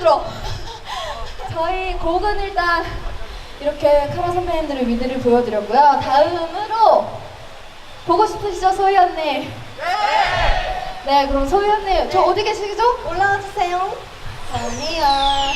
힘들어. 저희 곡은 일단 이렇게 카라 선배님들의 위드를 보여드렸고요. 다음으로 보고 싶으시죠, 소희 언니? 네, 네 그럼 소희 언니, 저 네. 어디 계시죠? 올라와 주세요. 언니야.